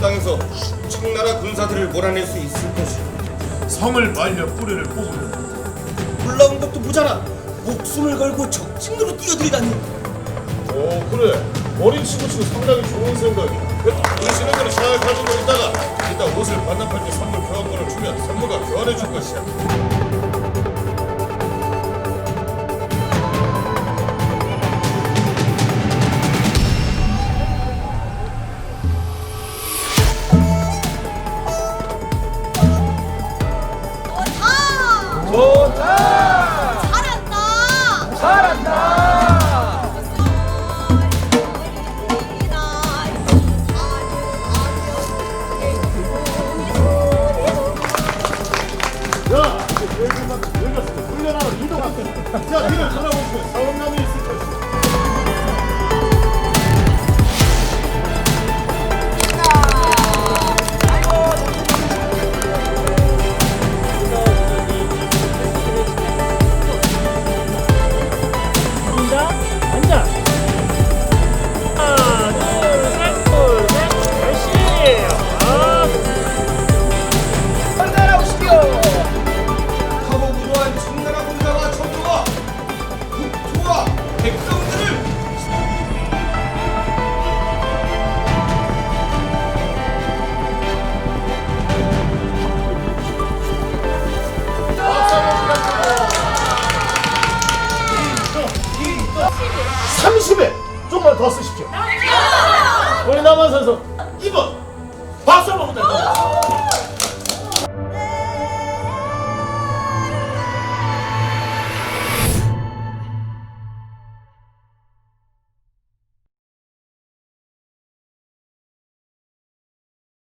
나라 군사들을 몰아낼 수 있을 것이오. 성을 말려 뿌리를 뽑으면 올라온 것도 모자라 목숨을 걸고 적진으로 뛰어들이다니. 오 그래 어린 친구 치고 상당히 좋은 생각이야 거를 잘 가지고 있다가 이따 옷을 반납할 때 선물 교환권을 주면 선물과 교환해 줄 것이야 열심만 열렸어 훈련하러 이동할게 자 니를 따라오시면 사원남이 있을 것이야 더 쓰십시오. 우리 남한 선수 2번 박수 한번 부탁드립니다